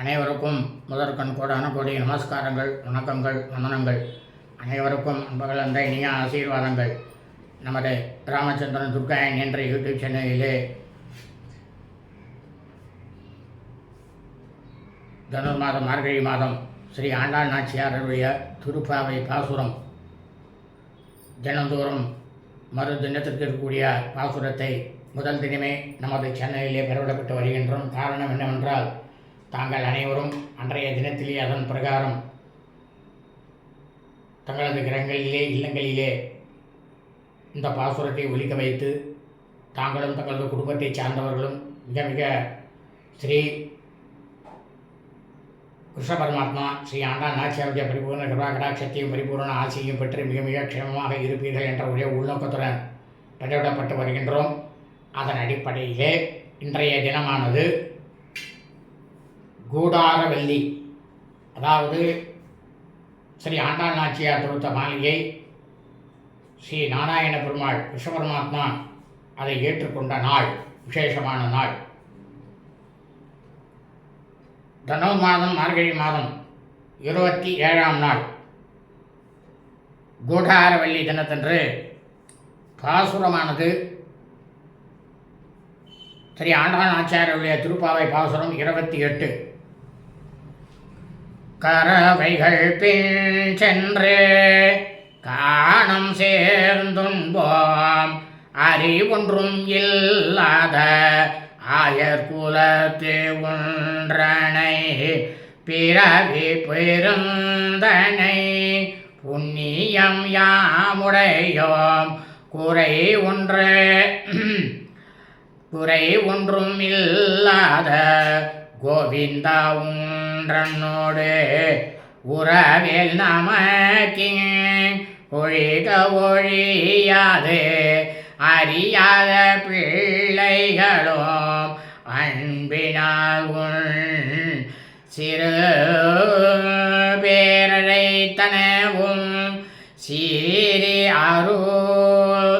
அனைவருக்கும் முதற்கண் கோடான கோடி நமஸ்காரங்கள் வணக்கங்கள் வந்தனங்கள். அனைவருக்கும் அன்பர்கள் அந்த இனிய ஆசீர்வாதங்கள். நமது ராமச்சந்திரன் துர்காயன் என்ற யூடியூப் சேனலிலே தனுர் மாதம் மார்கழி மாதம் ஸ்ரீ ஆண்டாள் நாச்சியாருடைய திருப்பாவை பாசுரம். தினந்தோறும் மறு தினத்திற்கு இருக்கக்கூடிய பாசுரத்தை முதல் தினமே நமது சென்னையிலே பெறவிடப்பட்டு வருகின்றோம். காரணம் என்னவென்றால் தாங்கள் அனைவரும் அன்றைய தினத்திலே அதன் பிரகாரம் தங்களது கிரகங்களிலே இல்லங்களிலே இந்த பாசுரத்தை ஒலிக்க வைத்து தாங்களும் தங்களது குடும்பத்தைச் சார்ந்தவர்களும் மிக மிக ஸ்ரீ கிருஷ்ண பரமாத்மா ஸ்ரீ ஆண்டா நாச்சியாருடைய பரிபூர்ண கிருபா கடாட்சத்தையும் பரிபூர்ண ஆசையும் பெற்று மிக மிக க்ஷேமமாக இருப்பீர்கள் என்ற ஒரே உள்நோக்கத்துடன் பதிவிடப்பட்டு வருகின்றோம். அதன் அடிப்படையிலே இன்றைய தினமானது கூடாரவல்லி. அதாவது ஸ்ரீ ஆண்டாள் நாச்சியார் தொடுத்த மாளிகை ஸ்ரீ நாராயண பெருமாள் விஸ்வபரமாத்மா அதை ஏற்றுக்கொண்ட நாள் விசேஷமான நாள். தனோ மாதம் மார்கழி மாதம் இருபத்தி ஏழாம் நாள். கூடாரவள்ளி தினத்தன்று பாசுரமானது ஸ்ரீ ஆண்டாள் ஆச்சாரியருடைய திருப்பாவை பாசுரம் இருபத்தி எட்டு. கரவைகள் பின் சென்று காணம் சேர்ந்துண்போம். அறிவொன்றும் இல்லாத ஆயர் குலத்து ஒன்றனை பிறவி பெருந்தனை புண்ணியம் யாமுடையோம். குறை ஒன்று குறை ஒன்றும் இல்லாத கோவிந்தாவும் ஒன்றனோடு உறவில் நமக்கு ஒழிக ஒழியாது. அறியாத பிள்ளைகளும் அன்பினாகும் சிறு பேரழைத்தனவும் சீரி அருள்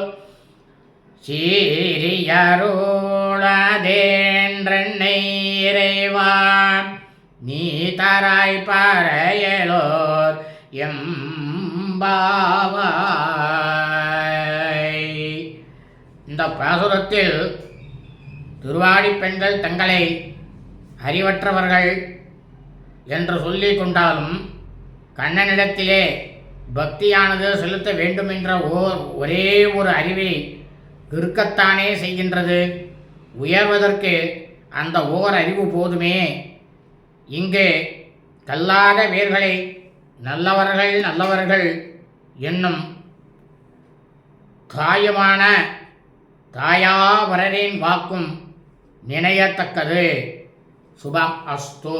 சீரியருளதேன்றென்னை இறைவான் நீ தராய் பறையலோர் எம்பாவாய். இந்த பாசுரத்தில் திருவாடி பெண்கள் தங்களை அறிவற்றவர்கள் என்று சொல்லிக் கொண்டாலும் கண்ணனிடத்திலே பக்தியானது செலுத்த வேண்டும் என்ற ஓர் ஒரே ஒரு அறிவை இருக்கத்தானே செய்கின்றது. உயர்வதற்கு அந்த ஓர் அறிவு போதுமே. இங்கே கல்லாத வேர்களை நல்லவர்கள் நல்லவர்கள் என்னும் காயமான தாயாவரரின் வாக்கும் நினையத்தக்கது. சுபம் அஸ்தோ.